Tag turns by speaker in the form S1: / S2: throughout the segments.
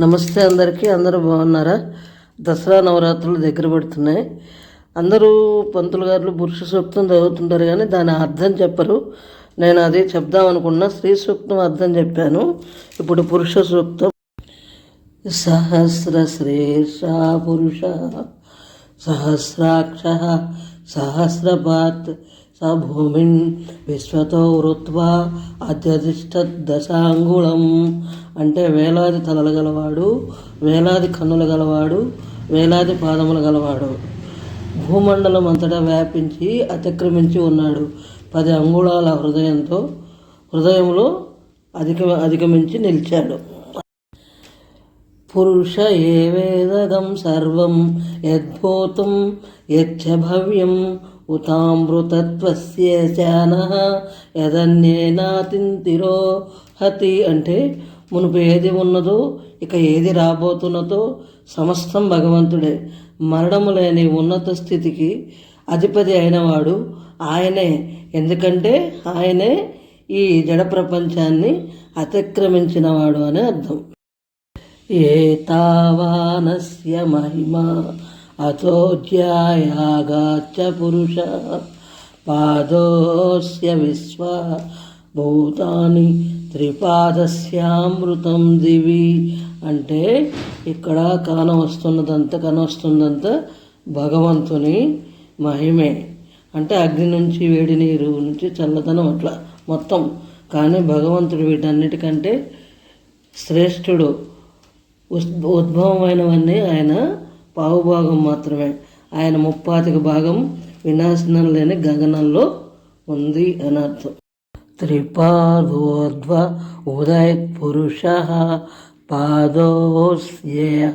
S1: నమస్తే అందరికీ. అందరూ బాగున్నారా? దసరా నవరాత్రులు దగ్గర పడుతున్నాయి. అందరూ పంతులు గారు పురుష సూక్తం చదువుతుంటారు కానీ దాని అర్థం చెప్పరు. నేను అది చెప్దాం అనుకున్నా. స్త్రీ సూక్తం అర్థం చెప్పాను. ఇప్పుడు పురుష సూక్తం. సహస్ర శ్రేష పురుష. సహస్రాక్ష. సహస్రపాత్. స భూమిన్ విశ్వతో వృత్వా అత్యధిష్ట దశాంగుళం అంటే వేలాది తలలు గలవాడు వేలాది కన్నులు గలవాడు వేలాది పాదములు గలవాడు. భూమండలం అంతటా వ్యాపించి అతిక్రమించి ఉన్నాడు. పది అంగుళాల హృదయంతో హృదయంలో అధిక అధిగమించి నిలిచాడు. పురుష ఏ వేదగం సర్వం యద్భూతం యచ్చ భవ్యం ఉతామృతత్వస్య శాన యదన్యేనాతింతిరో హతి అంటే మునుపు ఏది ఉన్నదో ఇక ఏది రాబోతున్నదో సమస్తం భగవంతుడే. మరణము లేని ఉన్నత స్థితికి అధిపతి అయినవాడు ఆయనే. ఎందుకంటే ఆయనే ఈ జడ ప్రపంచాన్ని అతిక్రమించినవాడు అని అర్థం. ఏ తావానస్య మహిమా. అతోజ్యాయాగాచ్చ పురుష పాదోస్య విశ్వ భూతాని త్రిపాదస్యామృతం దివి అంటే ఇక్కడ కానవస్తున్నదంతా కనవస్తుందంత భగవంతుని మహిమే. అంటే అగ్ని నుంచి వేడి నీరు నుంచి చల్లదనం అట్లా మొత్తం. కానీ భగవంతుడు వీటన్నిటికంటే శ్రేష్ఠుడు. ఉస్- ఉద్భవమైనవన్నీ ఆయన పావుభాగం మాత్రమే. ఆయన ముప్పాతిక భాగం వినాశనం లేని గగనంలో ఉంది అని అర్థం. త్రిపాదోర్ధ్వ ఉదయ పురుష పాదోస్యేయ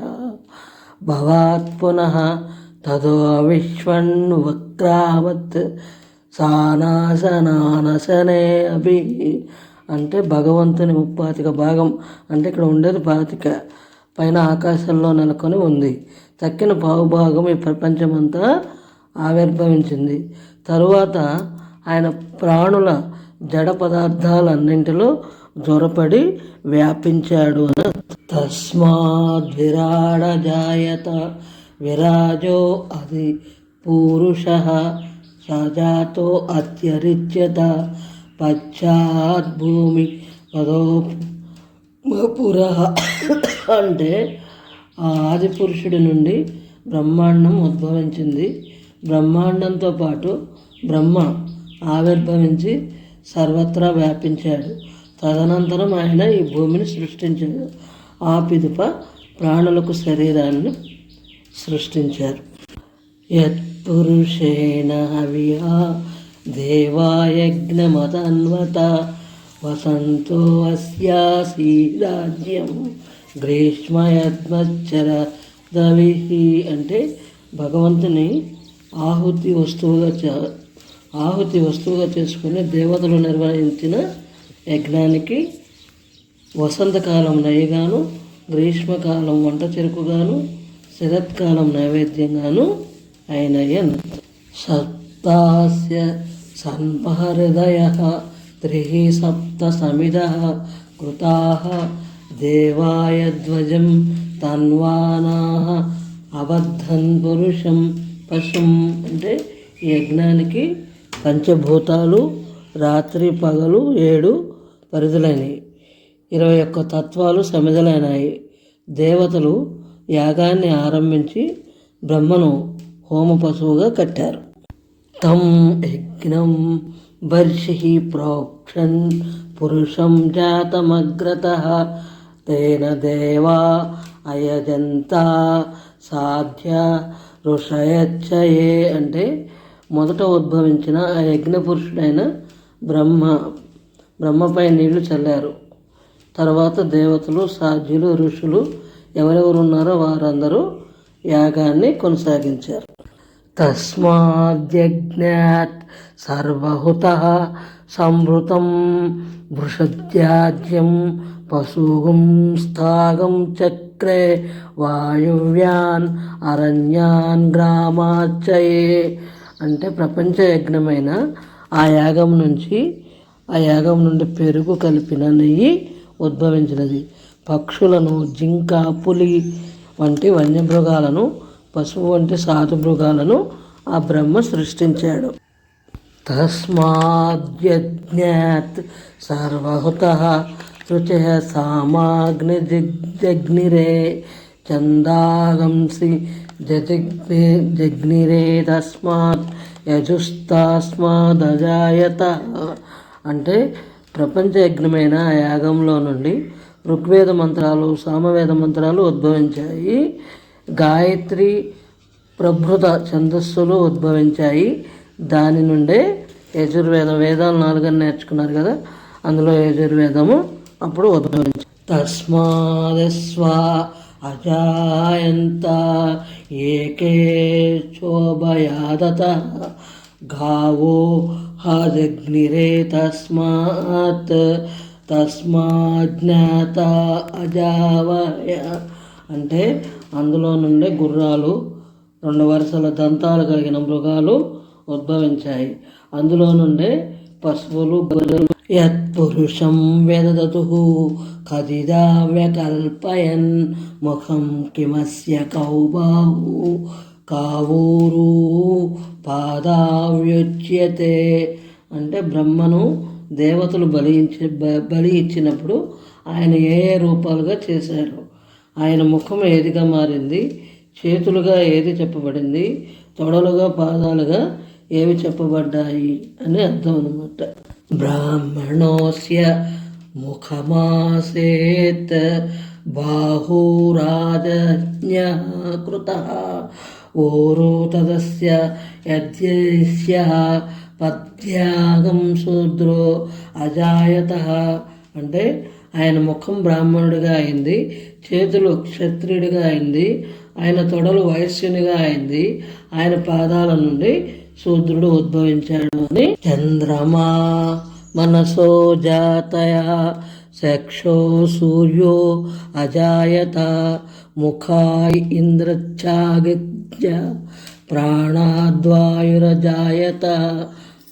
S1: భవాత్ పునః తదో విశ్వన్ వక్రావత్ సానాసనానసనే అభి అంటే భగవంతుని ముప్పాతిక భాగం. అంటే ఇక్కడ ఉండేది పాతిక. పైన ఆకాశంలో నెలకొని ఉంది. తక్కిన పావుభాగం ఈ ప్రపంచమంతా ఆవిర్భవించింది. తరువాత ఆయన ప్రాణుల జడ పదార్థాలన్నింటిలో జ్వరపడి వ్యాపించాడు తస్మాద్ విరాడ జాయత విరాజో అది పూరుష సజాతో అత్యరిచ్యత. పశ్చాత్ భూమి పదో పుర అంటే ఆ ఆదిపురుషుడి నుండి బ్రహ్మాండం ఉద్భవించింది. బ్రహ్మాండంతో పాటు బ్రహ్మ ఆవిర్భవించి సర్వత్రా వ్యాపించాడు. తదనంతరం ఆయన ఈ భూమిని సృష్టించాడు. ఆ పిదుప ప్రాణులకు శరీరాన్ని సృష్టించారు. యత్పురుషేణ హవియా దేవాయజ్ఞమతన్వత వసంతో అస్యాసీ రాజ్యం గ్రీష్మయత్మచ్చర దవిహి అంటే భగవంతుని ఆహుతి వస్తువుగా ఆహుతి వస్తువుగా చేసుకుని దేవతలు నిర్వహించిన యజ్ఞానికి వసంతకాలం నయగాను గ్రీష్మకాలం వంట చెరుకుగాను శరత్కాలం నైవేద్యంగాను అయినయన్. సప్తాస్య సన్మహృదయ త్రి సప్త సమిద కృతా దేవాయ ధ్వజం తన్వానా అబద్ధన్ పురుషం పశుం అంటే ఈ యజ్ఞానికి పంచభూతాలు రాత్రి పగలు ఏడు పరిధులైనవి ఇరవై ఒక్క తత్వాలు సమిధలైనాయి. దేవతలు యాగాన్ని ఆరంభించి బ్రహ్మను హోమ పశువుగా కట్టారు. తం యజ్ఞం బర్షి ప్రోక్షన్ పురుషం జాతమగ్రత తేన దేవా అయజంత సాధ్య ఋషయచ్చయే అంటే మొదట ఉద్భవించిన ఆ యజ్ఞ పురుషుడైన బ్రహ్మ బ్రహ్మపై నీళ్ళు చల్లారు. తర్వాత దేవతలు సాధ్యులు ఋషులు ఎవరెవరు ఉన్నారో వారందరూ యాగాన్ని కొనసాగించారు. తస్మాద్యజ్ఞాత్ సర్వహుత సంవృతం వృషత్యాజ్యం పశుగుం స్థాగం చక్రే వాయువ్యాన్ అరణ్యాన్ గ్రామాచయే అంటే ప్రపంచ యజ్ఞమైన ఆ యాగం నుంచి ఆ యాగం నుండి పెరుగు కలిపిన నెయ్యి ఉద్భవించినది. పక్షులను జింక పులి వంటి వన్యమృగాలను పశువు వంటి సాధు మృగాలను ఆ బ్రహ్మ సృష్టించాడు. తస్మాద్యజ్ఞాత్ సర్వహుత రుచయ సామాగ్ని జగ్నిరే చందాగంసి జగ్ని జగ్నిరే తస్మాత్ యజుస్తాస్మాదజాయత. అంటే ప్రపంచ యజ్ఞమైన ఆ యాగంలో నుండి ఋగ్వేద మంత్రాలు సామవేద మంత్రాలు ఉద్భవించాయి. గాయత్రి ప్రభృత ఛందస్సులు ఉద్భవించాయి. దాని నుండే యజుర్వేదం వేదాలు నాలుగని నేర్చుకున్నారు కదా అందులో యజుర్వేదము అప్పుడు ఉద్భవించింది. తస్మాదస్వ అజాయంత ఏకే శోభయాదత గావో హజగ్నిరే తస్మాత్ తస్మాజ్ఞాత అజావయ అంటే అందులో నుండే గుర్రాలు రెండు వరుసల దంతాలు కలిగిన మృగాలు ఉద్భవించాయి. అందులో నుండే పశువులు గొర్రెలు యత్పురుషం వేదదతు కదిదా వ్యకల్పయన్ ముఖం కిమస్య కౌబాహు కావూరు పాదావ్యుచ్యతే. అంటే బ్రహ్మను దేవతలు బలి బ- బలి ఇచ్చినప్పుడు ఆయన ఏ ఏ రూపాలుగా చేశారు ఆయన ముఖం ఏదిగా మారింది? చేతులుగా ఏది చెప్పబడింది? తొడలుగా పాదాలుగా ఏవి చెప్పబడ్డాయి? అని అర్థం అనమాట బ్రాహ్మణోస్య ముఖమాసేత్ బాహూరాజజ్ఞ కృత ఓరు తదస్య యజ్ఞ పద్యాగం శూద్రో అజాయత. అంటే ఆయన ముఖం బ్రాహ్మణుడిగా అయింది చేతులు క్షత్రియుడిగా అయింది ఆయన తొడలు వైశ్యునిగా అయింది ఆయన పాదాల నుండి శూద్రుడు ఉద్భవించాడు అని చంద్రమా మనసో జాతయ చక్షో సూర్యో అజాయత ముఖాయ్ ఇంద్రచ్చాగిత్య ప్రాణాద్వాయురజాయత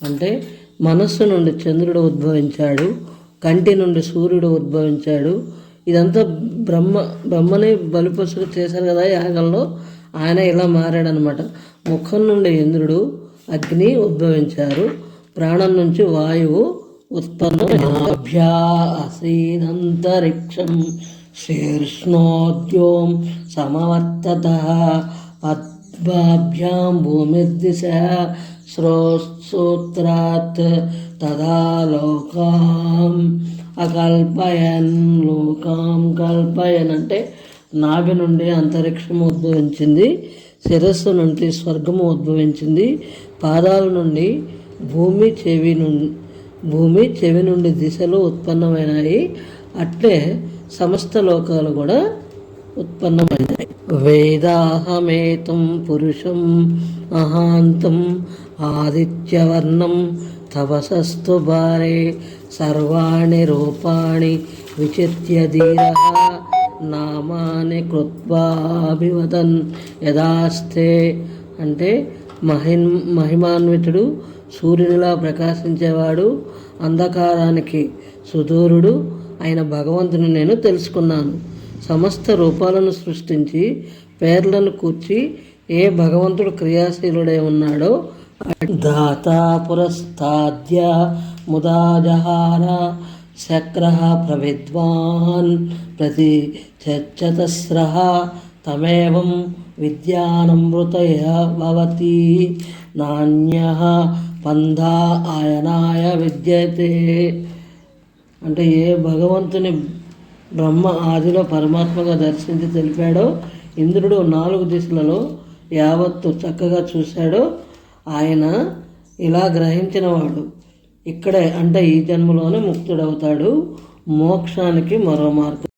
S1: అంటే మనస్సు నుండి చంద్రుడు ఉద్భవించాడు. కంటి నుండి సూర్యుడు ఉద్భవించాడు. ఇదంతా బ్రహ్మ బ్రహ్మని బలిపశులు చేశారు కదా యాగంలో. ఆయన ఇలా మారాడనమాట. ముఖం నుండి ఇంద్రుడు అగ్ని ఉద్భవించారు. ప్రాణం నుంచి వాయువు ఉత్పన్నభ్యాసీనంతరిక్షం శీర్ష్ణోద్యోం సమవర్తత పద్మాభ్యాం భూమిర్దిశ శ్రోత్రాత్ తదా లోకాం అకల్పయన్ లోకాం. కల్పయన్ అంటే నాభి నుండి అంతరిక్షం ఉద్భవించింది శిరస్సు నుండి స్వర్గము ఉద్భవించింది పాదాల నుండి భూమి చెవి నుండి భూమి చెవి నుండి దిశలు ఉత్పన్నమైనాయి. అట్లే సమస్త లోకాలు కూడా ఉత్పన్నమైనాయి. వేదాహమేతం పురుషం మహాంతం ఆదిత్యవర్ణం తపసస్తు భారే సర్వాణి రూపాణి విచిత్య ధీర నామాని కృత్వాభివదన్ యదాస్తే అంటే మహిన్ మహిమాన్వితుడు సూర్యునిలా ప్రకాశించేవాడు అంధకారానికి సుదూరుడు అయిన భగవంతుని నేను తెలుసుకున్నాను. సమస్త రూపాలను సృష్టించి పేర్లను కూర్చి ఏ భగవంతుడు క్రియాశీలుడై ఉన్నాడో దాత పురస్తాద్య ముదాజహార శక్ర ప్రవిద్వాన్ ప్రతి చచ్చతస్ర తమేవం విద్యానమృతయ భవతి నాణ్య పంధా ఆయనాయ విద్యతే అంటే ఏ భగవంతుని బ్రహ్మ ఆదిలో పరమాత్మగా దర్శించి తెలిపాడో ఇంద్రుడు నాలుగు దిశలలో యావత్తు చక్కగా చూశాడో ఆయన ఇలా గ్రహించినవాడు. ఇక్కడే అంటే ఈ జన్మలోనే ముక్తుడవుతాడు. మోక్షానికి మరో మార్గం.